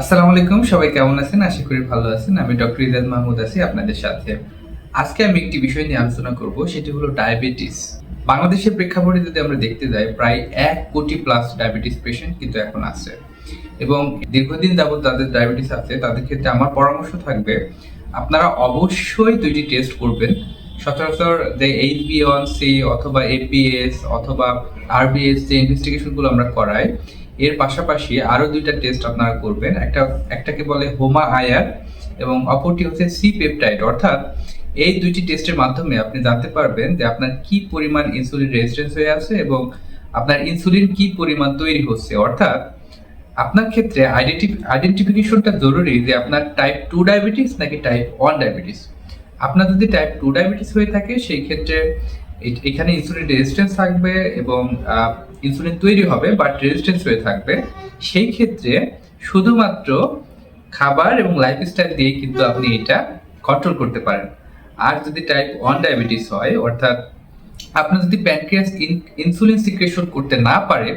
আসসালামু আলাইকুম, সবাই কেমন আছেন? আশা করি ভালো আছেন। আমি ডক্টর ইজাদ মাহমুদ আছি আপনাদের সাথে। আজকে আমি একটি বিষয় নিয়ে আলোচনা করব, সেটি হলো ডায়াবেটিস। বাংলাদেশের প্রেক্ষাপটে যদি আমরা দেখতে যাই, প্রায় এক কোটি প্লাস ডায়াবেটিস পেশেন্ট কিন্তু এখন আছে। এবং দীর্ঘদিন যাবত যাদের ডায়াবেটিস আছে, তাদের ক্ষেত্রে আমার পরামর্শ থাকবে, আপনারা অবশ্যই দুইটি টেস্ট করবেন। সচরাচর যে এইচ বি ওয়ান সি অথবা এপিএস অথবা আরবিএস যে ইনভেস্টিগেশনগুলো আমরা করাই, এর পাশাপাশি আরও দুইটা টেস্ট আপনারা করবেন। একটা, একটাকে বলে হোমা আয়ার এবং অপরটি হচ্ছে সি পেপটাইড অর্থাৎ এই দুইটি টেস্টের মাধ্যমে আপনি জানতে পারবেন যে আপনার কি পরিমাণ ইনসুলিন রেজিস্ট্যান্স হয়ে আছে এবং আপনার ইনসুলিন কি পরিমাণ তৈরি হচ্ছে। অর্থাৎ আপনার ক্ষেত্রে আইডেন্টিফিকেশনটা জরুরি যে আপনার টাইপ টু ডায়াবেটিস নাকি টাইপ ওয়ান ডায়াবেটিস আপনার যদি টাইপ টু ডায়াবেটিস হয়ে থাকে, সেই ক্ষেত্রে এখানে ইনসুলিন রেজিস্ট্যান্স থাকবে এবং ইনসুলিন তৈরি হবে বাট রেজিস্ট্যান্স হয়ে থাকবে। সেই ক্ষেত্রে শুধুমাত্র খাবার এবং লাইফস্টাইল দিয়ে কিন্তু আপনি এটা কন্ট্রোল করতে পারেন। আর যদি টাইপ ওয়ান ডায়াবেটিস হয়, অর্থাৎ আপনার যদি প্যানক্রিয়াস ইনসুলিন সিক্রেশন করতে না পারে,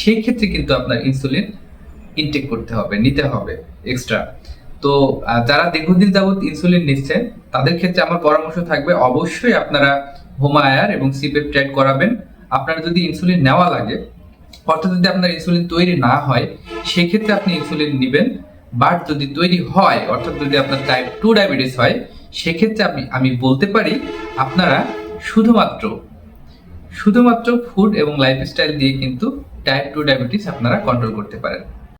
সেই ক্ষেত্রে কিন্তু আপনার ইনসুলিন ইনটেক করতে হবে, নিতে হবে এক্সট্রা তো যারা দীর্ঘদিন যাবত ইনসুলিন নিচ্ছেন তাদের ক্ষেত্রে আমার পরামর্শ থাকবে, অবশ্যই আপনারা হোমায়ার এবং সিপেপটাইড করাবেন। আপনার যদি ইনসুলিন নেওয়া লাগে, অর্থাৎ যদি আপনার ইনসুলিন তৈরি না হয়, সেক্ষেত্রে আপনি ইনসুলিন নেবেন। বাট যদি তৈরি হয়, অর্থাৎ যদি আপনার টাইপ টু ডায়াবেটিস হয়, সেক্ষেত্রে আমি আমি বলতে পারি, আপনারা শুধুমাত্র শুধুমাত্র ফুড এবং লাইফস্টাইল দিয়ে কিন্তু টাইপ টু ডায়াবেটিস আপনারা কন্ট্রোল করতে পারেন।